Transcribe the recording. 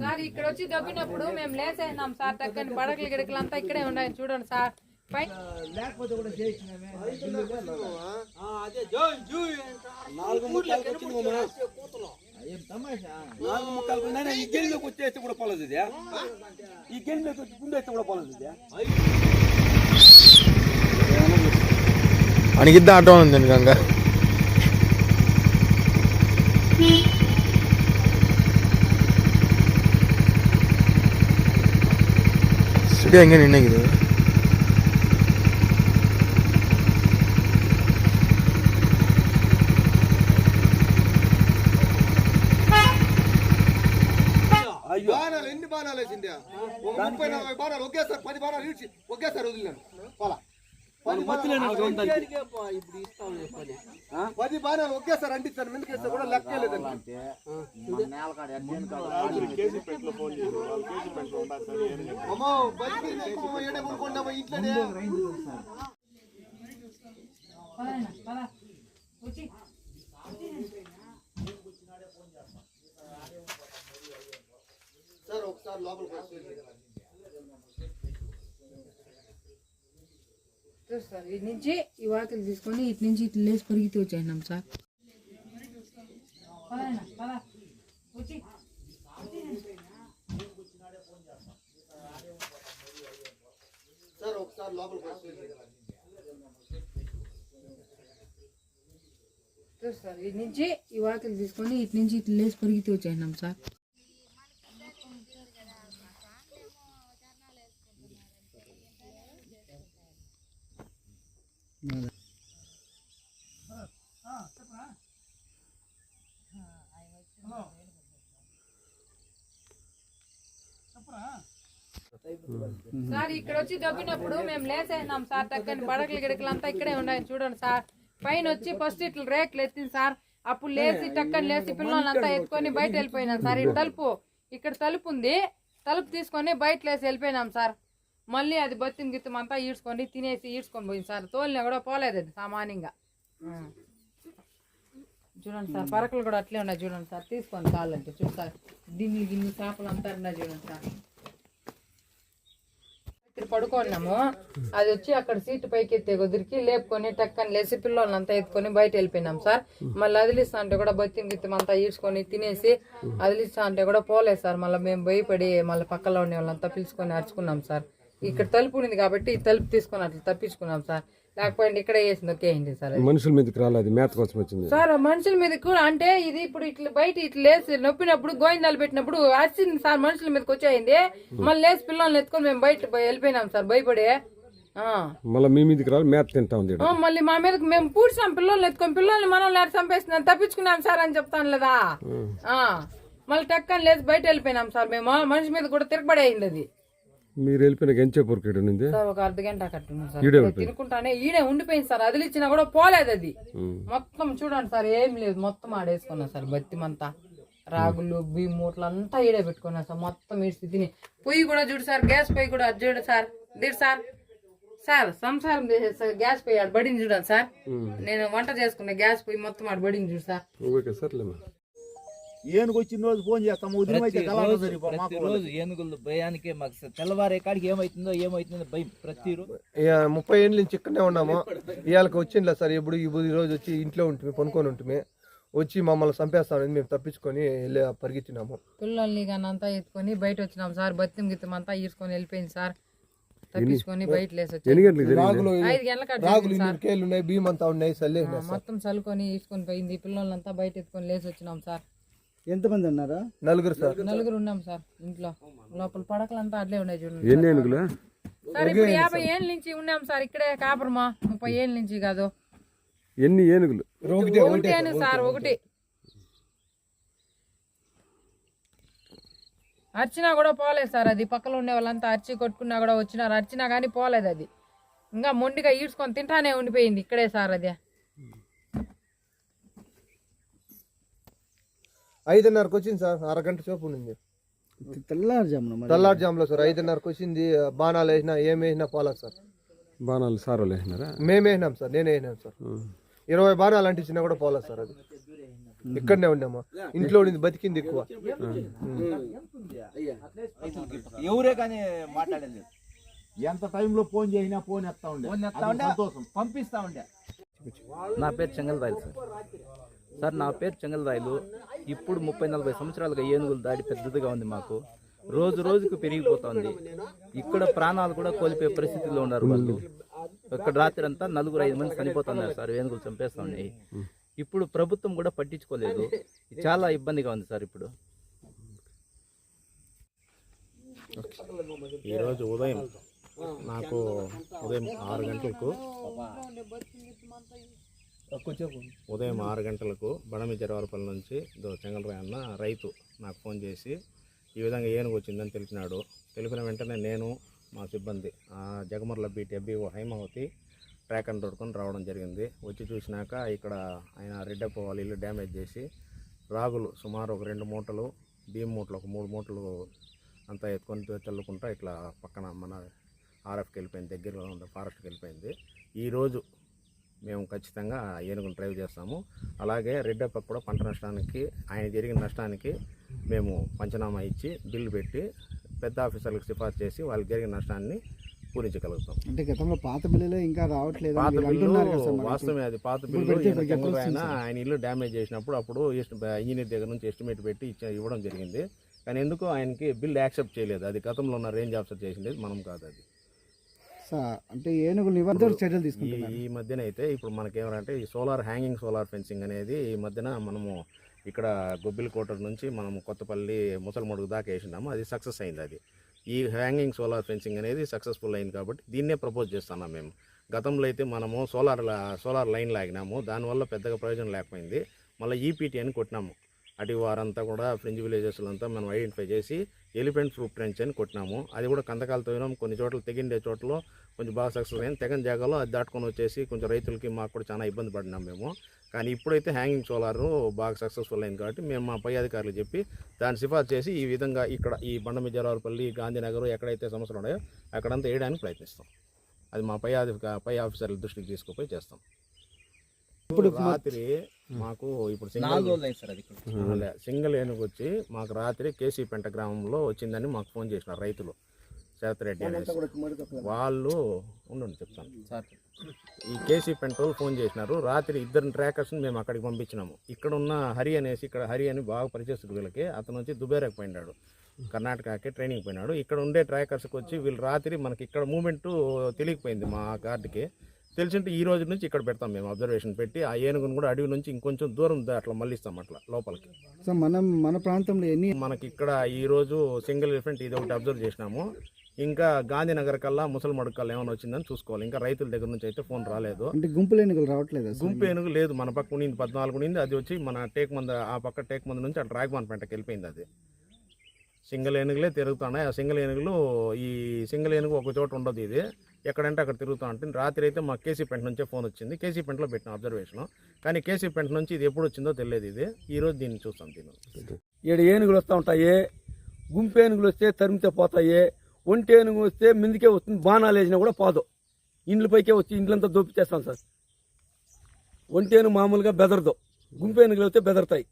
Sir ఇక్కడ వచ్చి దబ్బినప్పుడు మేము లేసేసినాం సార్ తగ్గని పడకలు గిడకలు అంతా ఇక్కడే ఉన్నాయి చూడండి సార్ పై లేకపోతే కూడా చేయించినామే నాలుగు ముక్కలకు వచ్చింది మామ. ఏం తమాషా నాలుగు ముక్కలకు నాయనా, ఈ గెల్లోకి వచ్చేస్తే కూడా పొలదు ఇది ఈ గెల్లోకి వచ్చి గుండె వేస్తే కూడా పొలదు ఇది అణిగిద్దా ఆటో ఉందండి గంగ ಸಿಟಿ ಹಂಗೆ ನಿನ್ನಾಗಿದೆ అయ్యో బాణాలు ఎన్ని బాణాలు వేసిందే ఒక ముప్పై నలభై బాణాలు ఒకేసారి పది బాణాలు ఇచ్చి ఒకేసారి వదిలేను పోలా పది బాణాలు ఒకేసారి అంటించాను ఎందుకేస్తే కూడా లెక్కే లేదండి. అమ్మో బయటికి ఏడే కొనుక్కోండి ఇంట్లోనే. సార్. ఒకసారి లోపలికి వచ్చి చూడు సార్ ఇటు నుంచి ఈ వాకిలు తీసుకొని ఇటు నుంచి ఇటు లేచి పరిగెత్తి వచ్చేసినాం సార్ పదండి, పద. వచ్చి. సార్ ఒకసారి లోపలికి వచ్చి చూడు సార్ ఇటు నుంచి ఈ వాకిలు తీసుకొని ఇటు నుంచి ఇటు లేచి పరిగెత్తి వచ్చేసినాం సార్ సార్ ఇక్కడ వచ్చి దబ్బినప్పుడు మేము లేసేసినాం సార్ తగ్గని పడకలు గిడకలు అంతా ఇక్కడే ఉన్నాయి. చూడండి సార్ పైన వచ్చి ఫస్ట్ ఇట్లా రేకులు ఎత్తింది సార్. అప్పుడు లేచి టక్కని లేచి పిల్లలంతా ఎత్తుకొని బయట వెళ్ళిపోయినాం సార్. ఇటు తలుపు ఇక్కడ తలుపు ఉంది. తలుపు తీసుకొని బయట లేసి వెళ్ళిపోయినాం సార్. మళ్ళీ అది బతిని గిత్తం అంతా ఈడ్చుకొని తినేసి ఈడ్చుకొని పోయింది సార్. తోలిన కూడా పోలేదు అది సామాన్యంగా. చూడండి సార్ పరకలు కూడా అట్లే ఉన్నాయి చూడండి సార్. తీసుకోండి కావాలంటే చూస్తారు దిన్ని గిన్ని చేపలు అంతా ఉన్నాయి చూడండి సార్. ఇక్కడ పడుకున్నాము. అది వచ్చి అక్కడ సీటు పైకి ఎత్తే కుదిరికి లేపుకొని టక్కని లేచి పిల్లలంతా ఎత్తుకొని బయట వెళ్ళిపోయినాం సార్. మళ్ళీ అదిలిస్తా అంటే కూడా బతిని గిత్తం అంతా ఈడ్చుకొని తినేసి అదిలిస్తా అంటే కూడా పోలేదు సార్. మళ్ళీ మేము భయపడి మళ్ళీ పక్కలో ఉండే వాళ్ళంతా పిలుచుకొని అరుచుకున్నాం సార్. ఇక్కడ తలుపు ఉంది కాబట్టి తలుపు తీసుకొని అట్లా తప్పించుకున్నాం సార్. లేకపోతే ఇక్కడే వేసింది ఒకేయండి సార్. మనుషుల మీదకి రాలేదు మేత కోసం వచ్చింది. సార్ మనుషుల మీద కూడా అంటే ఇది ఇప్పుడు ఇట్లా బయట ఇట్లా లేసి నొప్పినప్పుడు గోయిందాలు పెట్టినప్పుడు వచ్చింది సార్ మనుషుల మీదకి వచ్చేయింది. మళ్ళీ లేచి పిల్లల్ని ఎత్తుకొని మేము బయట పోయి వెళ్ళిపోయినాం సార్ భయపడి. మళ్ళీ మీ మీదకి రాలి మేత తింటా ఉంది మళ్ళీ మా మీదకి మేము పూడ్చాం పిల్లల్ని ఎత్తుకొని పిల్లల్ని మనల్ని ఎట్లా చంపేస్తున్నాం తప్పించుకున్నాం సార్ అని చెప్తాను లేదా. మళ్ళీ టక్కని లేచి బయట వెళ్ళిపోయినాం సార్ మేము. మనిషి మీద కూడా తిరగబడి అయింది అది. మీరు వెళ్ళిపోయిన గంచే పొరకేడు ఉంది సార్ ఒక అర్ధ గంట కట్టున్నాం సార్. ఈడే తినుకుంటానే ఈడే ఉండిపోయింది సార్. అదిలిచ్చినా కూడా పోలేదు అది. మొత్తం చూడండి సార్ ఏం లేదు. మొత్తం ఆడేసుకున్నా సార్ బత్తిమంతా రాగులు బియ్యం మూటలు అంతా ఈడే పెట్టుకున్నా సార్. మొత్తం ఈ స్థితిని. పొయ్యి కూడా చూడు సార్ గ్యాస్ పొయ్యి కూడా అది చూడు సార్. దీడు సార్. సార్ సంసారం చేసే సార్ గ్యాస్ పొయ్యి ఆడ బడింది చూడండి సార్. నేను వంట చేసుకునే గ్యాస్ పొయ్యి మొత్తం ఆడ బడింది చూడు సార్. ఓకే సర్లేమ్మా ఏనుగు వచ్చిన రోజు ఫోన్ చేస్తాము ఉదయం అయితే మాకు ప్రతిరోజు ఏనుగులు భయానికే మాకు తెల్లవారే కాడికి ఏమైతుందో ఏమైతుందో భయం ప్రతిరోజు ఇక ముప్పై ఏళ్ళ నుంచి ఇక్కడనే ఉన్నాము. ఇవాళకి వచ్చిందిలే సార్ ఎప్పుడు ఈ రోజు వచ్చి ఇంట్లో ఉంటుంది పనుకొని ఉంటుంది వచ్చి మమ్మల్ని చంపేస్తామని మేము తప్పించుకొని వెళ్ళి పరిగెత్తినాము. పిల్లల్ని కానీ అంతా ఎత్తుకొని బయట వచ్చినాం సార్. బత్తిం గిత్తం అంతా ఈడ్చుకొని వెళ్ళిపోయింది సార్. తప్పించుకొని బయట లేసి ఎన్ని వచ్చి గంటలకు జరిగింది? రాగులు ఐదు గంటలకు అట్లా రాగులు జరిగింది సార్. ఇన్ని ఉన్నాయి బియ్యం అంతా ఉన్నాయి చల్లేసినా సార్. మొత్తం చల్లుకొని ఈడ్చుకొని పోయింది. పిల్లలంతా బయట ఎత్తుకొని లేచి వచ్చినాం సార్. ఎంతమంది ఉన్నారా నలుగురు సార్. నలుగురు ఉన్నాం సార్ ఇంట్లో. లోపల పడకలంతా అట్లే ఉన్నాయి చూడండి. ఎన్ని ఏనుగులు? సార్ ఇప్పుడు యాభై ఏళ్ళ నుంచి ఉన్నాం సార్ ఇక్కడే కాపురమా ముప్పై ఏళ్ళ నుంచి కాదు. ఎన్ని ఏనుగులు? ఒకటి అని సార్ ఒకటి. అర్చినా కూడా పోలేదు సార్ అది. పక్కన ఉండే వాళ్ళంతా అరిచి కొట్టుకున్నా కూడా వచ్చినారు. అర్చినా కానీ పోలేదు అది. ఇంకా మొండిగా ఈడ్చుకొని తింటానే ఉండిపోయింది ఇక్కడే సార్ అది. ఐదున్నరకు వచ్చింది సార్ అరగంట సేపు ఉండింది. తెల్లారుజామున తెల్లారుజాములో సార్ ఐదున్నరకు వచ్చింది బాణాలు వేసినా ఏం వేసినా పోలేదు సార్. బాణాలు వేసినారా? మేము వేసినాం సార్ నేనే వేసినాం సార్. ఇరవై బాణాలు అంటించినా కూడా పోలేదు సార్ అది. ఇక్కడనే ఉన్నాము. ఇంట్లో ఉండింది బతికింది ఎక్కువ. ఎవరే కానీ మాట్లాడేది ఎంత టైంలో ఫోన్ చేసినా ఫోన్ ఎత్తా ఉండే. పంపిస్తా ఉండే. నా పేరు చెంగల్ రాయలు సార్. సార్ నా పేరు చెంగల్ రాయలు. ఇప్పుడు ముప్పై నలభై సంవత్సరాలుగా ఏనుగులు దాడి పెద్దదిగా ఉంది మాకు. రోజు రోజుకు పెరిగిపోతుంది. ఇక్కడ ప్రాణాలు కూడా కోల్పోయే పరిస్థితిలో ఉన్నారు వాళ్ళు. ఇక్కడ రాత్రి అంతా నలుగురు ఐదు మంది చనిపోతున్నారు సార్ ఏనుగులు చంపేస్తున్నాయి ఇప్పుడు ప్రభుత్వం కూడా పట్టించుకోలేదు. చాలా ఇబ్బందిగా ఉంది సార్ ఇప్పుడు. ఈరోజు ఉదయం నాకు ఉదయం ఆరు గంటలకు ఉదయం ఆరు గంటలకు బడమి జరవరపల్లి నుంచి చెంగలరాయ్ అన్న రైతు నాకు ఫోన్ చేసి ఈ విధంగా ఏనుగు వచ్చిందని తెలిపినాడు. తెలిపిన వెంటనే నేను మా సిబ్బంది ఆ Jagamarla beat FBO Haimavathi track and రోడ్కొని రావడం జరిగింది. వచ్చి చూసినాక ఇక్కడ ఆయన రెడ్డప్ప వాళ్ళ ఇల్లు డ్యామేజ్ చేసి రాగులు సుమారు ఒక రెండు మూటలు బియ్యం మూటలు ఒక మూడు మూటలు అంతా ఎత్తుకొని చల్లుకుంటా ఇట్లా పక్కన మన ఆర్ఎఫ్కి వెళ్ళిపోయింది దగ్గరలో ఉన్న ఫారెస్ట్కి వెళ్ళిపోయింది. ఈరోజు మేము ఖచ్చితంగా ఏనుగును డ్రైవ్ చేస్తాము. అలాగే రెడ్డప్ప కూడా పంట నష్టానికి ఆయన జరిగిన నష్టానికి మేము పంచనామా ఇచ్చి బిల్లు పెట్టి పెద్ద ఆఫీసర్లకు సిఫార్సు చేసి వాళ్ళకి జరిగిన నష్టాన్ని పూరించగలుగుతాం. అంటే గతంలో పాత బిల్లులు ఇంకా రావట్లేదు పాత బిల్లు. వాస్తవమే అది పాత బిల్లు. వస్తుంది ఆయన ఇల్లు డ్యామేజ్ చేసినప్పుడు అప్పుడు ఇంజనీర్ దగ్గర నుంచి ఎస్టిమేట్ పెట్టి ఇచ్చ ఇవ్వడం జరిగింది. కానీ ఎందుకు ఆయనకి బిల్ యాక్సెప్ట్ చేయలేదు? అది గతంలో ఉన్న రేంజ్ ఆఫీసర్ చేసింది మనం కాదు అది. అంటే ఏనుగులు నిబంధన చర్యలు ఈ తీసుకుంటున్నారు. ఈ మధ్యన అయితే ఇప్పుడు మనకేమంటే ఈ సోలార్ హ్యాంగింగ్ సోలార్ ఫెన్సింగ్ అనేది ఈ మధ్యన మనము ఇక్కడ గొబ్బిలి కోటర్ నుంచి మనం కొత్తపల్లి ముసలమడుగు దాకా వేసినాము. అది సక్సెస్ అయింది అది. ఈ హ్యాంగింగ్ సోలార్ ఫెన్సింగ్ అనేది సక్సెస్ఫుల్ అయింది కాబట్టి దీన్నే ప్రపోజ్ చేస్తున్నాం మేము. గతంలో అయితే మనము సోలార్ సోలార్ లైన్ లాగినాము. దానివల్ల పెద్దగా ప్రయోజనం లేకపోయింది. మళ్ళీ ఈపీటీ అని కొట్టినాము. అటు వారంతా కూడా ఫ్రింజ్ విలేజెస్లో అంతా మనం ఐడెంటిఫై చేసి ఎలిఫెంట్ ఫ్రూట్ ట్రెంచ్ అని కొట్టినాము. అది కూడా కందకాలతో వినాం కొన్ని చోట్ల తెగిండే చోట్ల కొంచెం బాగా సక్సెస్ అయింది. తెగని జాగాలో అది దాటుకొని వచ్చేసి కొంచెం రైతులకి మాకు కూడా చాలా ఇబ్బంది పడినాం మేము. కానీ ఇప్పుడైతే హ్యాంగింగ్ సోలార్ బాగా సక్సెస్ఫుల్ అయింది కాబట్టి మేము మా పై అధికారులు చెప్పి దాన్ని సిఫార్సు చేసి ఈ విధంగా ఇక్కడ ఈ బండమిజరావుపల్లి గాంధీనగర్ ఎక్కడైతే సమస్యలు ఉన్నాయో అక్కడంతా వేయడానికి ప్రయత్నిస్తాం. అది మా పై అధిక పై ఆఫీసర్ల దృష్టికి తీసుకుపోయి చేస్తాం. ఇప్పుడు రాత్రి మాకు ఇప్పుడు సింగిల్ సింగిల్ ఏనుగు వచ్చి మాకు రాత్రి కేసీ పెంట గ్రామంలో వచ్చిందని మాకు ఫోన్ చేసినారు రైతులు శరత్ రెడ్డి అనేసి. వాళ్ళు ఉండండి చెప్తాను. సార్. ఈ కేసీ పెంట వాళ్ళు ఫోన్ చేసినారు రాత్రి ఇద్దరు ట్రాకర్స్ని మేము అక్కడికి పంపించినాము. ఇక్కడ ఉన్న హరి అనేసి ఇక్కడ హరి అని బాగా పరిచయస్తుడు వీళ్ళకి అతను వచ్చి దుబేరాకి పోయినాడు కర్ణాటకకి ట్రైనింగ్ పోయినాడు. ఇక్కడ ఉండే ట్రాకర్స్కి వచ్చి వీళ్ళు రాత్రి మనకి ఇక్కడ మూమెంట్ తెలియకపోయింది మా గార్డుకి తెలిసింటే ఈ రోజు నుంచి ఇక్కడ పెడతాం మేము అబ్జర్వేషన్ పెట్టి ఆ ఏనుగును కూడా అడవి నుంచి ఇంకొంచెం దూరం అట్లా మళ్ళిస్తాం అట్లా లోపలికి. సో మనం మన ప్రాంతంలో ఎన్ని మనకి ఇక్కడ ఈ రోజు సింగిల్ ఎలిఫెంట్ ఇది ఒకటి అబ్జర్వ్ చేసినాము. ఇంకా గాంధీనగర్ కల్లా ముసలిమడు కల్లా ఏమైనా వచ్చిందని చూసుకోవాలి. ఇంకా రైతుల దగ్గర నుంచి అయితే ఫోన్ రాలేదు. అంటే గుంపులు ఏనుగులు రావట్లేదు గుంపు ఏనుగు లేదు. మన పక్క ఉండింది పద్నాలుగు ఉండింది అది వచ్చి మన టేక్ మంద ఆ పక్క టేక్ మంద నుంచి ఆ డ్రాగమాన్ పెంటకి వెళ్ళిపోయింది అది. సింగిల్ ఏనుగులే తిరుగుతున్నాయి. ఆ సింగిల్ ఏనుగులు ఈ సింగిల్ ఏనుగు ఒక చోట ఉండదు ఇది. ఎక్కడంటే అక్కడ తిరుగుతూ ఉంటుంది. రాత్రి అయితే మా కేసీ పెంట నుంచే ఫోన్ వచ్చింది. కేసీ పెంటలో పెట్టిన అబ్జర్వేషన్ కానీ కేసీ పెంట నుంచి ఇది ఎప్పుడు వచ్చిందో తెలియదు ఇది. ఈరోజు దీన్ని చూస్తాం దీన్ని. ఏడు ఏనుగులు వస్తూ ఉంటాయి. గుంపు ఏనుగులు వస్తే తరిమితే పోతాయి. ఒంటి ఏనుగు వస్తే ముందుకే వస్తుంది. బాణాలు వేసినా కూడా పోదు. ఇండ్లపైకే వచ్చి ఇండ్లంతా దోపిచ్చేస్తాం సార్. ఒంటి ఏనుగు మామూలుగా బెదరదు. గుంపు ఏనుగులు వస్తే బెదరతాయి.